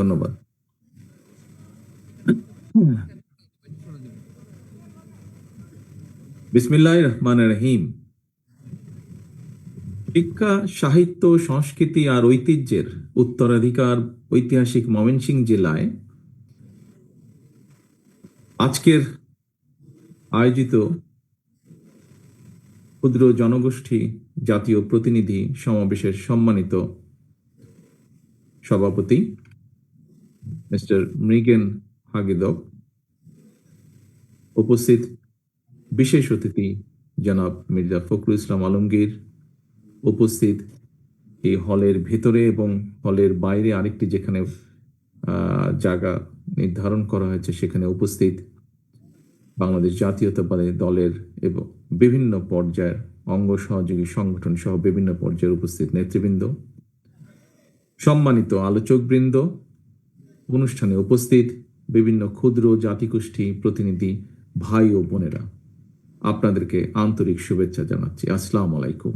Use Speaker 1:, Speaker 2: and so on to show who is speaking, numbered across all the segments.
Speaker 1: ধন্যবাদ। বিসমিল্লাহ রহমান রহিম শিক্ষা, সাহিত্য, সংস্কৃতি আর ঐতিহ্যের উত্তরাধিকার, ঐতিহাসিক ময়মনসিং জেলায় আজকের আয়োজিত ক্ষুদ্র জনগোষ্ঠী জাতীয় প্রতিনিধি সমাবেশের সম্মানিত সভাপতি মিস্টার মৃগেন হাগিদক উপস্থিত বিশেষ অতিথি জনাব মির্জা ফখরুল ইসলাম আলমগীর উপস্থিত এই হলের ভেতরে এবং হলের বাইরে আরেকটি যেখানে জায়গা নির্ধারণ করা হয়েছে সেখানে উপস্থিত বাংলাদেশ জাতীয়তাবাদী দলের এবং বিভিন্ন পর্যায়ের অঙ্গ সহযোগী সংগঠন সহ বিভিন্ন পর্যায়ের উপস্থিত নেতৃবৃন্দ, সম্মানিত আলোচকবৃন্দ অনুষ্ঠানে উপস্থিত বিভিন্ন ক্ষুদ্র জাতিগোষ্ঠী প্রতিনিধি, ভাই ও বোনেরা। আপনাদেরকে আন্তরিক শুভেচ্ছা জানাচ্ছি। আসসালাম আলাইকুম।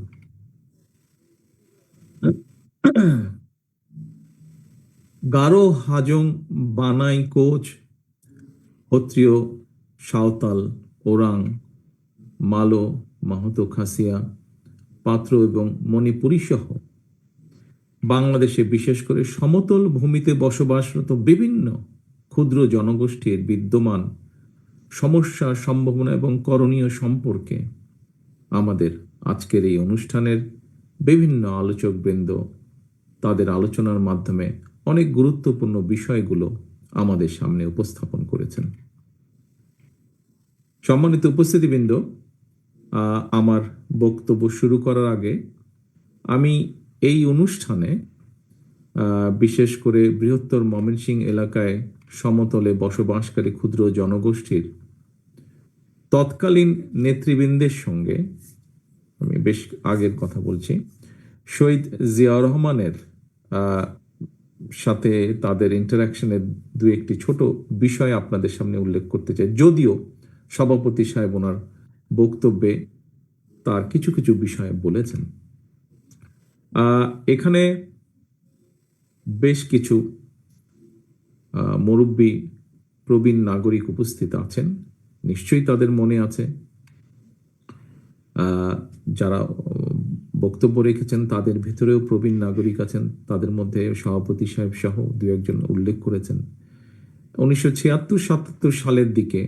Speaker 1: গারো হাজং বানাই কোচ ক্ষত্রিয় সাঁওতাল ওরাং, মালো মাহতো খাসিয়া, পাত্র এবং মণিপুরী সহ বাংলাদেশে বিশেষ করে সমতল ভূমিতে বসবাসরত বিভিন্ন ক্ষুদ্র জনগোষ্ঠীর বিদ্যমান সমস্যা, সম্ভাবনা এবং করণীয় সম্পর্কে আমাদের আজকের এই অনুষ্ঠানের বিভিন্ন আলোচকবৃন্দ তাদের আলোচনার মাধ্যমে অনেক গুরুত্বপূর্ণ বিষয়গুলো আমাদের সামনে উপস্থাপন করেছেন। সম্মানিত উপস্থিতিবৃন্দ আমার বক্তব্য শুরু করার আগে আমি এই অনুষ্ঠানে বিশেষ করে বৃহত্তর ময়মনসিং এলাকায় সমতলে বসবাসকারী ক্ষুদ্র জনগোষ্ঠীর তৎকালীন নেতৃবৃন্দের সঙ্গে, আমি বেশ আগের কথা বলছি, শহীদ জিয়া রহমানের সাথে তাদের ইন্টারাকশনের দু একটি ছোট বিষয় আপনাদের সামনে উল্লেখ করতে চাই। যদিও সভাপতি সাহেব ওনার বক্তব্যে তার কিছু কিছু বিষয় বলেছেন। এখানে বেশ কিছু মুরব্বী প্রবীণ নাগরিক উপস্থিত আছেন। নিশ্চয়ই তাদের মনে আছে। যারা বক্তব্য রেখেছেন, তাদের ভিতরেও প্রবীণ নাগরিক আছেন। তাদের মধ্যে সভাপতি সাহেব সহ দু একজন উল্লেখ করেছেন। উনিশশো ছিয়াত্তর সাতাত্তর সালের দিকে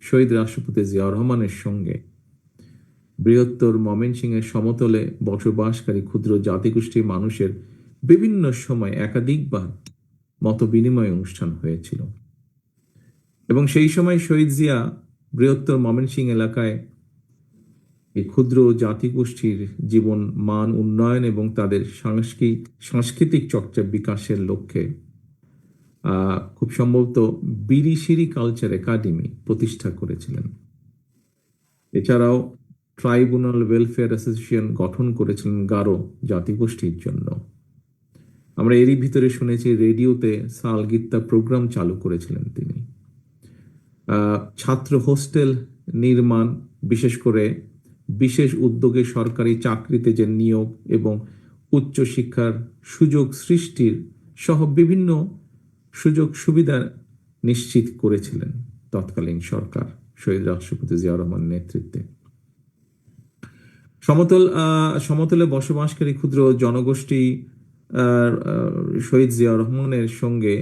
Speaker 1: শহীদ রাষ্ট্রপতি জিয়া রহমানের সঙ্গে বৃহত্তর ময়মনসিংহের সমতলে বসবাসকারী ক্ষুদ্র জাতিগোষ্ঠীর মানুষের বিভিন্ন সময় একাধিকবার মত বিনিময় অনুষ্ঠান হয়েছিল। এবং সেই সময় শহীদ জিয়া বৃহত্তর ময়মনসিংহ এলাকায় এই ক্ষুদ্র জাতিগোষ্ঠীর জীবন, মান, উন্নয়ন এবং তাদের সাংস্কৃতিক সাংস্কৃতিক চর্চা বিকাশের লক্ষ্যে খুব সম্ভবত বিরিশিরি কালচার একাডেমি প্রতিষ্ঠা করেছিলেন। এছাড়াও ট্রাইব্যুনাল ওয়েলফেয়ার অ্যাসোসিয়েশন গঠন করেছিলেন গারো জাতিগোষ্ঠীর জন্য। আমরা এরই ভিতরে শুনেছি, রেডিওতে সালগিত্তা প্রোগ্রাম চালু করেছিলেন তিনি। ছাত্র হোস্টেল নির্মাণ, বিশেষ করে বিশেষ উদ্যোগে সরকারি চাকরিতে যে নিয়োগ এবং উচ্চশিক্ষার সুযোগ সৃষ্টির সহ বিভিন্ন সুযোগ সুবিধা নিশ্চিত করেছিলেন তৎকালীন সরকার শহীদ রাষ্ট্রপতি জিয়া রহমানের নেতৃত্বে। সমতল সমতলে বসবাসকারী ক্ষুদ্র জনগোষ্ঠী শহীদ জিয়া রহমানের সঙ্গে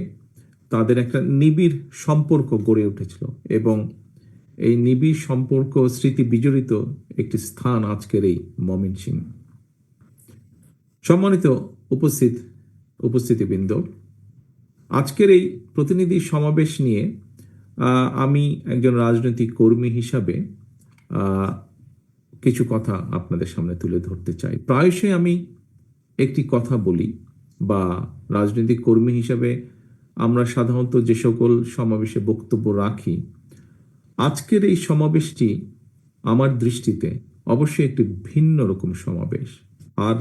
Speaker 1: তাদের একটা নিবিড় সম্পর্ক গড়ে উঠেছিল এবং এই নিবিড় সম্পর্ক স্মৃতি বিজড়িত একটি স্থান আজকের এই মমিন সিং। সম্মানিত উপস্থিত, উপস্থিতিবৃন্দ, আজকের এই প্রতিনিধি সমাবেশ নিয়ে আমি একজন রাজনৈতিক কর্মী হিসাবে কিছু কথা আপনাদের সামনে তুলে ধরতে চাই। প্রায়শই আমি একটি কথা বলি বা রাজনৈতিক কর্মী হিসাবে আমরা সাধারণত যে সকল সমাবেশে বক্তব্য রাখি, আজকের এই সমাবেশটি আমার দৃষ্টিতে অবশ্যই একটি ভিন্ন রকম সমাবেশ। আর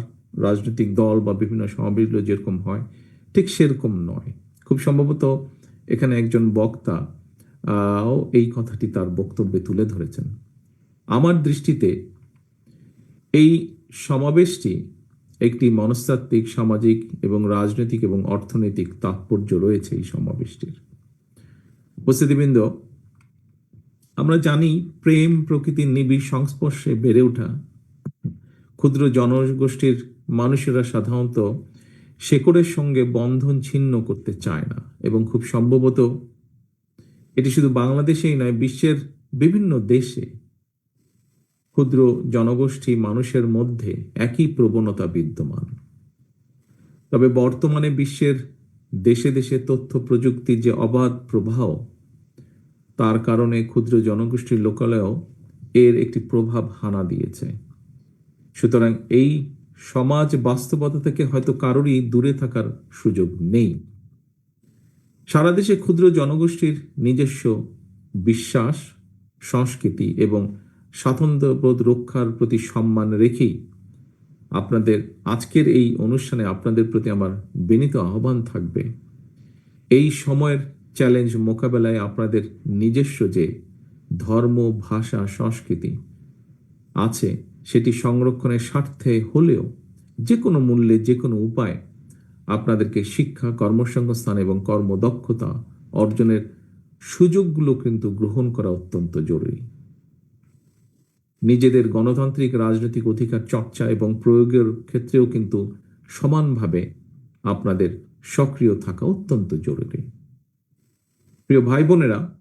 Speaker 1: রাজনৈতিক দল বা বিভিন্ন সমাবেশগুলো যেরকম হয়, ঠিক সেরকম নয়। খুব সম্ভবত এখানে একজন বক্তা এই কথাটি তার বক্তব্যে তুলে ধরেছেন। আমার দৃষ্টিতে এই সমাবেশটি একটি মনস্তাত্ত্বিক, সামাজিক এবং রাজনৈতিক এবং অর্থনৈতিক তাৎপর্য রয়েছে এই সমাবেশটির। উপস্থিতিবৃন্দ, আমরা জানি প্রেম প্রকৃতির নিবিড় সংস্পর্শে বেড়ে ওঠা। ক্ষুদ্র জনগোষ্ঠীর মানুষেরা সাধারণত শেকড়ের সঙ্গে বন্ধন ছিন্ন করতে চায় না এবং খুব সম্ভবত এটি শুধু বাংলাদেশেই নয়, বিশ্বের বিভিন্ন দেশে ক্ষুদ্র জনগোষ্ঠী মানুষের মধ্যে একই প্রবণতা বিদ্যমান। তবে বর্তমানে বিশ্বের দেশে দেশে তথ্য প্রযুক্তির যে অবাধ প্রবাহ, তার কারণে ক্ষুদ্র জনগোষ্ঠীর লোকালয়েও এর একটি প্রভাব হানা দিয়েছে। সুতরাং এই সমাজ বাস্তবতা থেকে হয়তো কারোরই দূরে থাকার সুযোগ নেই। সারা দেশে ক্ষুদ্র জনগোষ্ঠীর নিজস্ব বিশ্বাস, সংস্কৃতি এবং স্বাতন্ত্র্যবোধ রক্ষার প্রতি সম্মান রেখেই আপনাদের আজকের এই অনুষ্ঠানে আপনাদের প্রতি আমার বিনীত আহ্বান থাকবে। এই সময়ের চ্যালেঞ্জ মোকাবেলায় আপনাদের নিজস্ব যে ধর্ম, ভাষা, সংস্কৃতি আছে, সেটি সংরক্ষণের স্বার্থে হলেও যে কোনো মূল্যে, যে কোনো উপায় আপনাদেরকে শিক্ষা, কর্মসংস্থান এবং কর্মদক্ষতা অর্জনের সুযোগগুলো কিন্তু গ্রহণ করা অত্যন্ত জরুরি। নিজেদের গণতান্ত্রিক রাজনৈতিক অধিকার চর্চা এবং প্রয়োগের ক্ষেত্রেও কিন্তু সমানভাবে আপনাদের সক্রিয় থাকা অত্যন্ত জরুরি। প্রিয় ভাই বোনেরা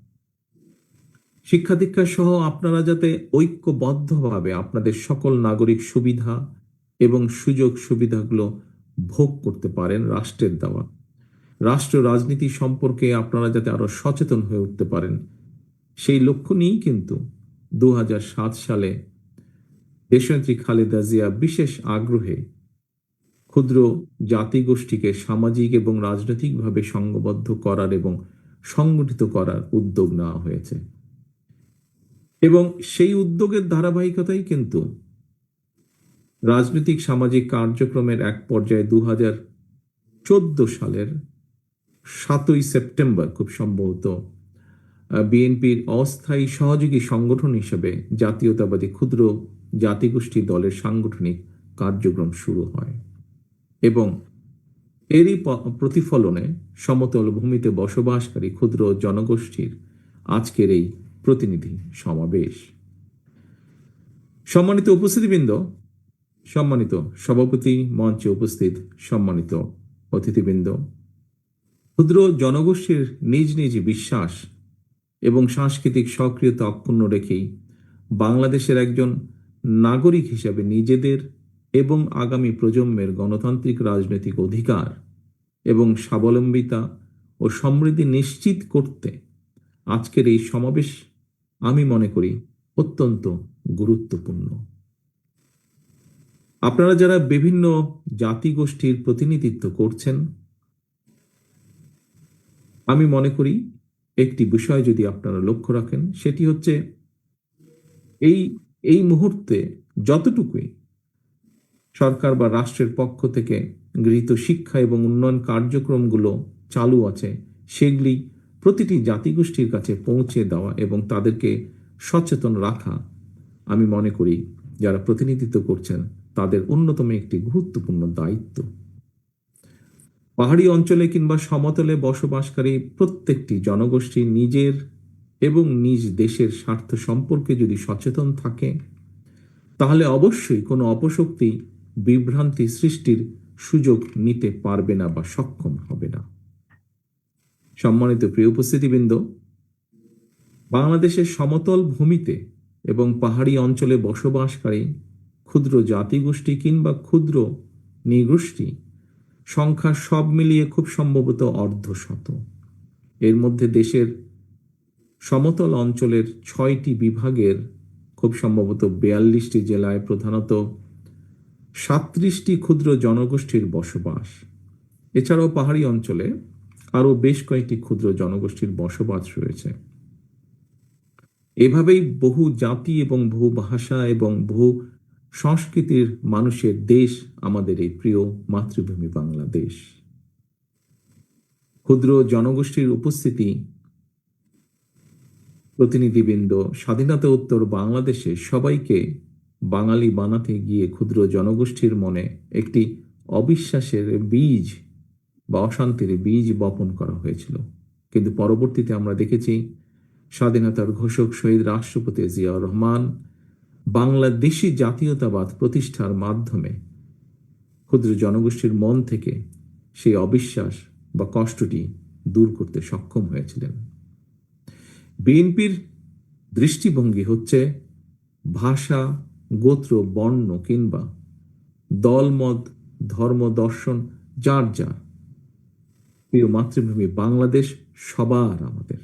Speaker 1: শিক্ষা দীক্ষা সহ আপনারা যাতে ঐক্যবদ্ধভাবে আপনাদের সকল নাগরিক সুবিধা এবং সুযোগ সুবিধাগুলো ভোগ করতে পারেন রাষ্ট্রের দেওয়া। রাষ্ট্র রাজনীতি সম্পর্কে আপনারা যাতে আরও সচেতন হয়ে উঠতে পারেন, সেই লক্ষ্য নিয়েই কিন্তু দু হাজার সাত সালে দেশনেত্রী খালেদা জিয়া বিশেষ আগ্রহে ক্ষুদ্র জাতিগোষ্ঠীকে সামাজিক এবং রাজনৈতিকভাবে সংঘবদ্ধ করার এবং সংগঠিত করার উদ্যোগ নেওয়া হয়েছে। এবং সেই উদ্যোগের ধারাবাহিকতাই কিন্তু রাজনৈতিক সামাজিক কার্যক্রমের এক পর্যায়ে দু চোদ্দ সালের সাতই সেপ্টেম্বর খুব সম্ভবত বিএনপির অস্থায়ী সহযোগী সংগঠন হিসেবে জাতীয়তাবাদী ক্ষুদ্র জাতিগোষ্ঠী দলের সাংগঠনিক কার্যক্রম শুরু হয়। এবং এরই প্রতিফলনে সমতল ভূমিতে বসবাসকারী ক্ষুদ্র জনগোষ্ঠীর আজকের এই প্রতিনিধি সমাবেশ। সম্মানিত উপস্থিতিবৃন্দ, সম্মানিত সভাপতি মঞ্চে উপস্থিত সম্মানিত অতিথিবৃন্দ, ক্ষুদ্র জনগোষ্ঠীর নিজ নিজ বিশ্বাস এবং সাংস্কৃতিক সক্রিয়তা অক্ষুণ্ণ রেখেই বাংলাদেশের একজন নাগরিক হিসাবে নিজেদের এবং আগামী প্রজন্মের গণতান্ত্রিক রাজনৈতিক অধিকার এবং স্বাবলম্বিতা ও সমৃদ্ধি নিশ্চিত করতে আজকের এই সমাবেশ আমি মনে করি অত্যন্ত গুরুত্বপূর্ণ। আপনারা যারা বিভিন্ন জাতিগোষ্ঠীর প্রতিনিধিত্ব করছেন, আমি মনে করি একটি বিষয় যদি আপনারা লক্ষ্য রাখেন, সেটি হচ্ছে এই এই মুহূর্তে যতটুকুই সরকার বা রাষ্ট্রের পক্ষ থেকে গৃহীত শিক্ষা এবং উন্নয়ন কার্যক্রমগুলো চালু আছে, সেগুলি প্রতিটি জাতিগোষ্ঠীর কাছে পৌঁছে দেওয়া এবং তাদেরকে সচেতন রাখা আমি মনে করি যারা প্রতিনিধিত্ব করছেন, তাদের অন্যতম একটি গুরুত্বপূর্ণ দায়িত্ব। পাহাড়ি অঞ্চলে কিংবা সমতলে বসবাসকারী প্রত্যেকটি জনগোষ্ঠী নিজের এবং নিজ দেশের স্বার্থ সম্পর্কে যদি সচেতন থাকে, তাহলে অবশ্যই কোনো অপশক্তি বিভ্রান্তি সৃষ্টির সুযোগ নিতে পারবে না বা সক্ষম হবে না। সম্মানিত প্রিয় উপস্থিতিবৃন্দ, বাংলাদেশের সমতল ভূমিতে এবং পাহাড়ি অঞ্চলে বসবাসকারী ক্ষুদ্র জাতিগোষ্ঠী কিংবা ক্ষুদ্র নৃগোষ্ঠী সংখ্যা সব মিলিয়ে খুব সম্ভবত অর্ধশত। এর মধ্যে দেশের সমতল অঞ্চলের ছয়টি বিভাগের খুব সম্ভবত বেয়াল্লিশটি জেলায় প্রধানত সাত্রিশটি ক্ষুদ্র জনগোষ্ঠীর বসবাস। এছাড়াও পাহাড়ি অঞ্চলে আরও বেশ কয়েকটি ক্ষুদ্র জনগোষ্ঠীর বসবাস রয়েছে। এভাবেই বহু জাতি এবং বহু ভাষা এবং বহু সংস্কৃতির মানুষের দেশ আমাদের এই প্রিয় মাতৃভূমি বাংলাদেশ। ক্ষুদ্র জনগোষ্ঠীর উপস্থিতি, প্রতিনিধিবৃন্দ, স্বাধীনতা উত্তর বাংলাদেশে সবাইকে বাঙালি বানাতে গিয়ে ক্ষুদ্র জনগোষ্ঠীর মনে একটি অবিশ্বাসের বীজ বা অশান্তির বীজ বপন করা হয়েছিল। কিন্তু পরবর্তীতে আমরা দেখেছি, স্বাধীনতার ঘোষক শহীদ রাষ্ট্রপতি জিয়াউর রহমান বাংলাদেশি জাতীয়তাবাদ প্রতিষ্ঠার মাধ্যমে ক্ষুদ্র জনগোষ্ঠীর মন থেকে সেই অবিশ্বাস বা কষ্টটি দূর করতে সক্ষম হয়েছিলেন। বিএনপির দৃষ্টিভঙ্গি হচ্ছে ভাষা, গোত্র, বর্ণ কিংবা দলমত ধর্ম, দর্শন, যার যা প্রিয় মাতৃভূমি বাংলাদেশ সবার আমাদের।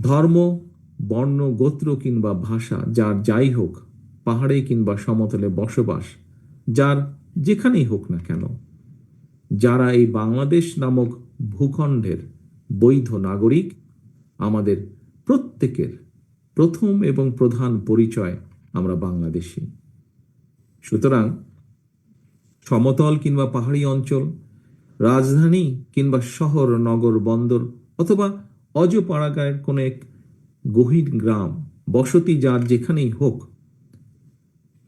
Speaker 1: ধর্ম বর্ণ, গোত্র কিংবা ভাষা, যার যাই হোক, পাহাড়ে কিংবা সমতলে বসবাস, যার যেখানেই হোক না কেন, যারা এই বাংলাদেশ নামক ভূখণ্ডের বৈধ নাগরিক, আমাদের প্রত্যেকের প্রথম এবং প্রধান পরিচয় আমরা বাংলাদেশি। সুতরাং সমতল কিংবা পাহাড়ি অঞ্চল, রাজধানী কিংবা শহর, নগর, বন্দর অথবা অজপাড়াগায়ের কোনো এক গহীন গ্রাম, বসতি যার যেখানেই হোক,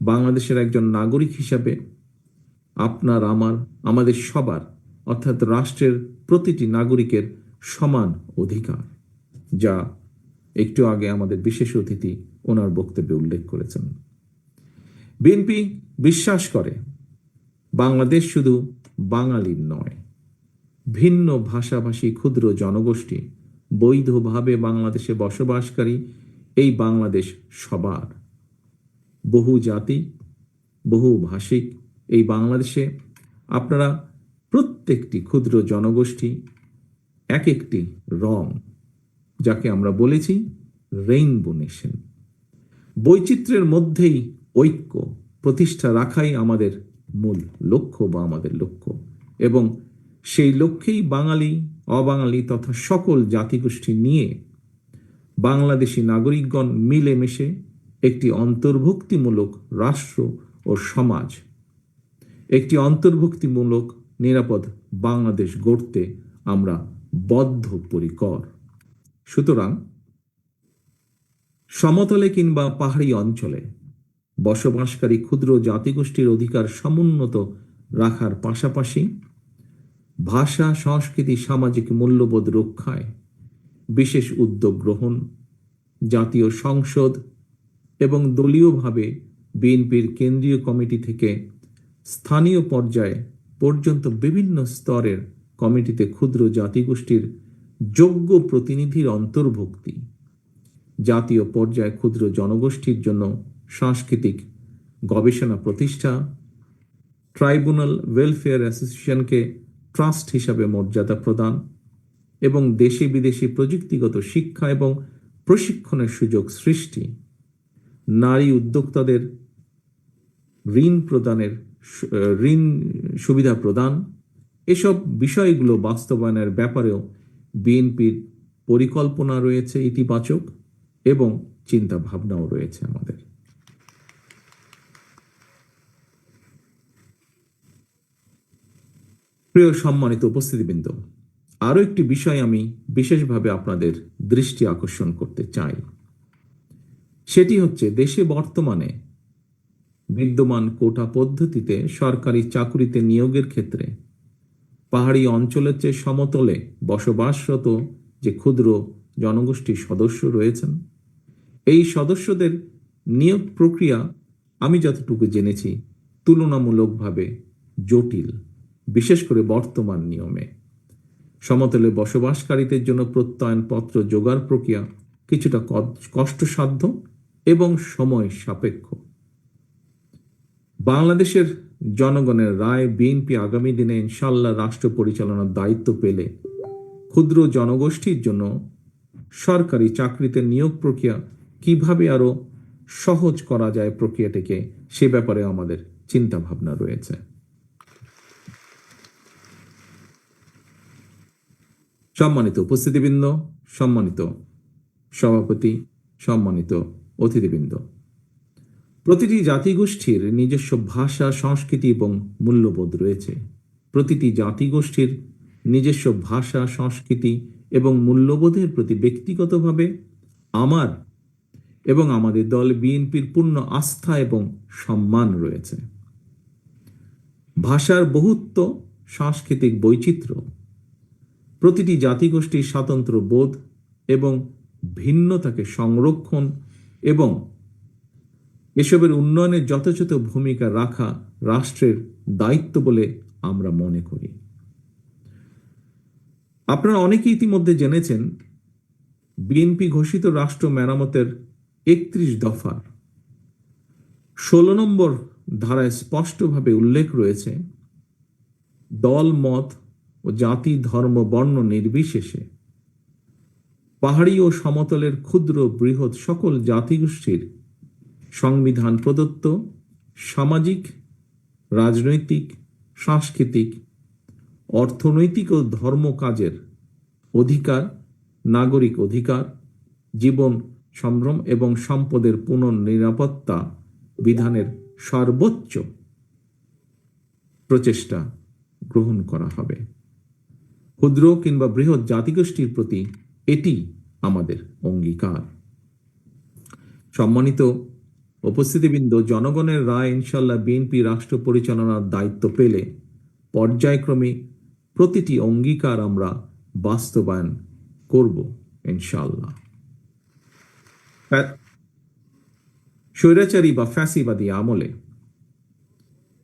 Speaker 1: বাংলাদেশের একজন নাগরিক হিসাবে আপনার, আমার, আমাদের সবার, অর্থাৎ রাষ্ট্রের প্রতিটি নাগরিকের সমান অধিকার, যা একটু আগে আমাদের বিশেষ অতিথি ওনার বক্তব্যে উল্লেখ করেছেন। বিএনপি বিশ্বাস করে, বাংলাদেশ শুধু বাঙালির নয়, ভিন্ন ভাষাভাষী ক্ষুদ্র জনগোষ্ঠী বৈধভাবে বাংলাদেশে বসবাসকারী এই বাংলাদেশ সবার। বহু জাতি, বহু ভাষিক এই বাংলাদেশে। আপনারা প্রত্যেকটি ক্ষুদ্র জনগোষ্ঠী এক একটি রং, যাকে আমরা বলেছি রেইনবো নেশন। বৈচিত্র্যের মধ্যেই ঐক্য প্রতিষ্ঠা রাখাই আমাদের মূল লক্ষ্য বা আমাদের লক্ষ্য। এবং সেই লক্ষ্যেই বাঙালি অবাঙালি তথা সকল জাতিগোষ্ঠী নিয়ে বাংলাদেশি নাগরিকগণ মিলেমিশে একটি অন্তর্ভুক্তিমূলক রাষ্ট্র ও সমাজ, একটি অন্তর্ভুক্তিমূলক নিরাপদ বাংলাদেশ গড়তে আমরা বদ্ধপরিকর। সুতরাং সমতলে কিংবা পাহাড়ি অঞ্চলে বসবাসকারী ক্ষুদ্র জাতিগোষ্ঠীর অধিকার সমুন্নত রাখার পাশাপাশি ভাষা, সংস্কৃতি, সামাজিক মূল্যবোধ রক্ষায় বিশেষ উদ্যোগ গ্রহণ, জাতীয় সংসদ এবং দলীয়ভাবে বিএনপির কেন্দ্রীয় কমিটি থেকে স্থানীয় পর্যায়ে পর্যন্ত বিভিন্ন স্তরের কমিটিতে ক্ষুদ্র জাতিগোষ্ঠীর যোগ্য প্রতিনিধির অন্তর্ভুক্তি। জাতীয় পর্যায়ে ক্ষুদ্র জনগোষ্ঠীর জন্য সাংস্কৃতিক গবেষণা প্রতিষ্ঠা, ট্রাইব্যুনাল ওয়েলফেয়ার অ্যাসোসিয়েশনকে ট্রাস্ট হিসাবে মর্যাদা প্রদান এবং দেশি বিদেশি প্রযুক্তিগত শিক্ষা এবং প্রশিক্ষণের সুযোগ সৃষ্টি। নারী উদ্যোক্তাদের ঋণ প্রদানের ঋণ সুবিধা প্রদান। এসব বিষয়গুলো বাস্তবায়নের ব্যাপারেও বিএনপির পরিকল্পনা রয়েছে ইতিবাচক এবং চিন্তা ভাবনাও রয়েছে আমাদের। প্রিয় সম্মানিত উপস্থিতিবৃন্দ, আরও একটি বিষয় আমি বিশেষভাবে আপনাদের দৃষ্টি আকর্ষণ করতে চাই। সেটি হচ্ছে দেশে বর্তমানে বিদ্যমান কোটা পদ্ধতিতে সরকারি চাকুরিতে নিয়োগের ক্ষেত্রে পাহাড়ি অঞ্চলের চেয়ে সমতলে বসবাসরত যে ক্ষুদ্র জনগোষ্ঠীর সদস্য রয়েছেন, এই সদস্যদের নিয়োগ প্রক্রিয়া আমি যতটুকু জেনেছি তুলনামূলকভাবে জটিল। বিশেষ করে বর্তমান নিয়মে। সমতলে বসবাসকারীদের জন্য প্রত্যয়নপত্র জোগাড় প্রক্রিয়া কিছুটা কষ্টসাধ্য এবং সময় সাপেক্ষ। বাংলাদেশের জনগণের রায় বিএনপি আগামী দিনে ইনশাল্লাহ রাষ্ট্র পরিচালনার দায়িত্ব পেলে ক্ষুদ্র জনগোষ্ঠীর জন্য সরকারি চাকরিতে নিয়োগ প্রক্রিয়া কীভাবে আরও সহজ করা যায় প্রক্রিয়াটিকে, সে ব্যাপারে আমাদের চিন্তাভাবনা রয়েছে। সম্মানিত উপস্থিতিবৃন্দ, সম্মানিত সভাপতি, সম্মানিত অতিথিবৃন্দ। প্রতিটি জাতিগোষ্ঠীর নিজস্ব ভাষা, সংস্কৃতি এবং মূল্যবোধ রয়েছে। প্রতিটি জাতিগোষ্ঠীর নিজস্ব ভাষা, সংস্কৃতি এবং মূল্যবোধের প্রতি ব্যক্তিগতভাবে আমার এবং আমাদের দল বিএনপির পূর্ণ আস্থা এবং সম্মান রয়েছে। ভাষার বহুত্ব সাংস্কৃতিক বৈচিত্র্য প্রতিটি জাতিগোষ্ঠীর স্বাতন্ত্র্য বোধ এবং ভিন্নতাকে সংরক্ষণ এবং এসবের উন্নয়নে যথাযথ ভূমিকা রাখা রাষ্ট্রের দায়িত্ব বলে আমরা মনে করি। আপনারা অনেকে ইতিমধ্যে জেনেছেন, বিএনপি ঘোষিত রাষ্ট্র মেরামতের একত্রিশ দফার ষোলো নম্বর ধারায় স্পষ্টভাবে উল্লেখ রয়েছে, দল, মত ও জাতি, ধর্ম, বর্ণ নির্বিশেষে। পাহাড়ি ও সমতলের ক্ষুদ্র বৃহৎ সকল জাতিগোষ্ঠীর সংবিধান প্রদত্ত সামাজিক, রাজনৈতিক, সাংস্কৃতিক, অর্থনৈতিক ও ধর্ম কাজের অধিকার, নাগরিক অধিকার, জীবন, সম্ভ্রম এবং সম্পদের পুনর্নিরাপত্তা বিধানের সর্বোচ্চ প্রচেষ্টা গ্রহণ করা হবে। ক্ষুদ্র কিংবা বৃহৎ জাতিগোষ্ঠীর প্রতি এটি আমাদের অঙ্গীকার। সম্মানিত উপস্থিতিবৃন্দ, জনগণের রায় ইনশাল্লাহ বিএনপি রাষ্ট্র পরিচালনার দায়িত্ব পেলে পর্যায়ক্রমে প্রতিটি অঙ্গীকার আমরা বাস্তবায়ন করব ইনশাল্লাহ স্বৈরাচারী বা ফ্যাসিবাদী আমলে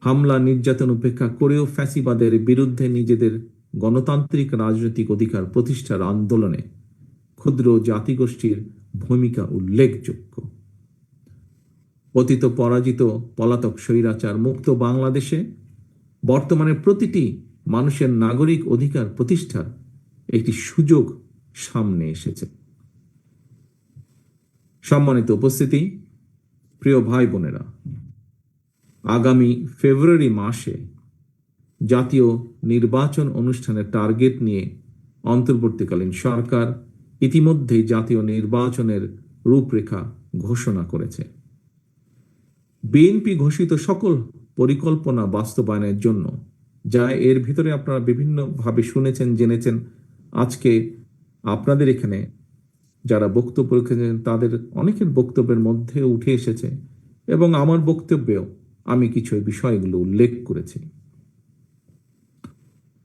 Speaker 1: হামলা, নির্যাতন উপেক্ষা করেও ফ্যাসিবাদের বিরুদ্ধে নিজেদের গণতান্ত্রিক রাজনৈতিক অধিকার প্রতিষ্ঠার আন্দোলনে ক্ষুদ্র জাতিগোষ্ঠীর ভূমিকা উল্লেখযোগ্য। পতিত পরাজিত পলাতক স্বৈরাচার মুক্ত বাংলাদেশে বর্তমানে প্রতিটি মানুষের নাগরিক অধিকার প্রতিষ্ঠার একটি সুযোগ সামনে এসেছে। সম্মানিত উপস্থিতি, প্রিয় ভাই বোনেরা, আগামী ফেব্রুয়ারি মাসে জাতীয় নির্বাচন অনুষ্ঠানের টার্গেট নিয়ে অন্তর্বর্তীকালীন সরকার ইতিমধ্যেই জাতীয় নির্বাচনের রূপরেখা ঘোষণা করেছে। বিএনপি ঘোষিত সকল পরিকল্পনা বাস্তবায়নের জন্য, যা এর ভিতরে আপনারা বিভিন্নভাবে শুনেছেন, জেনেছেন, আজকে আপনাদের এখানে যারা বক্তব্য রেখেছেন, তাদের অনেকের বক্তব্যের মধ্যে উঠে এসেছে এবং আমার বক্তব্যেও আমি কিছু বিষয়গুলো উল্লেখ করেছি।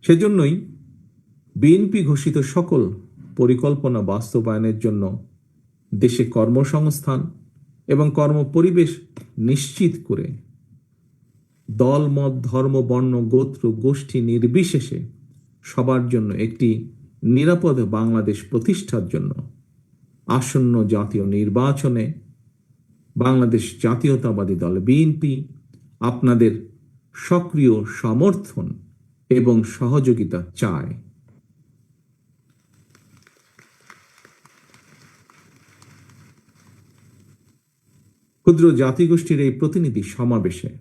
Speaker 1: সেজন্যই বিএনপি ঘোষিত সকল পরিকল্পনা বাস্তবায়নের জন্য দেশে কর্মসংস্থান এবং কর্মপরিবেশ নিশ্চিত করে দল, মত, ধর্ম, বর্ণ, গোত্র, গোষ্ঠী নির্বিশেষে সবার জন্য একটি নিরাপদ বাংলাদেশ প্রতিষ্ঠার জন্য আসন্ন জাতীয় নির্বাচনে বাংলাদেশ জাতীয়তাবাদী দল বিএনপি আপনাদের সক্রিয় সমর্থন এবং সহযোগিতা চায়। ক্ষুদ্র জাতিগোষ্ঠীর এই প্রতিনিধি সমাবেশে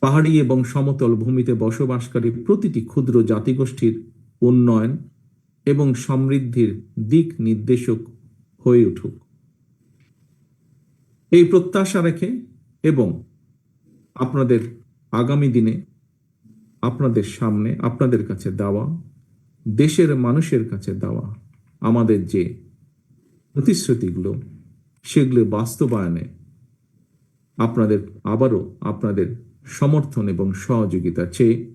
Speaker 1: পাহাড়ি এবং সমতল ভূমিতে বসবাসকারী প্রতিটি ক্ষুদ্র জাতিগোষ্ঠীর উন্নয়ন এবং সমৃদ্ধির দিক নির্দেশক হয়ে উঠুক। এই প্রত্যাশা রেখে এবং আপনাদের আগামী দিনে আপনাদের সামনে, আপনাদের কাছে দেওয়া, দেশের মানুষের কাছে দেওয়া। আমাদের যে প্রতিশ্রুতিগুলো, সেগুলো বাস্তবায়নে আপনাদের আবারও আপনাদের সমর্থন এবং সহযোগিতা চেয়ে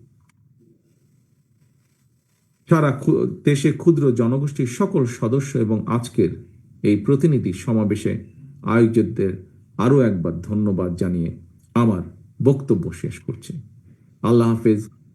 Speaker 1: সারা দেশে ক্ষুদ্র জনগোষ্ঠীর সকল সদস্য এবং আজকের এই প্রতিনিধি সমাবেশে আয়োজকদের আরও একবার ধন্যবাদ জানিয়ে আমার বক্তব্য শেষ করছি। আল্লাহ হাফেজ।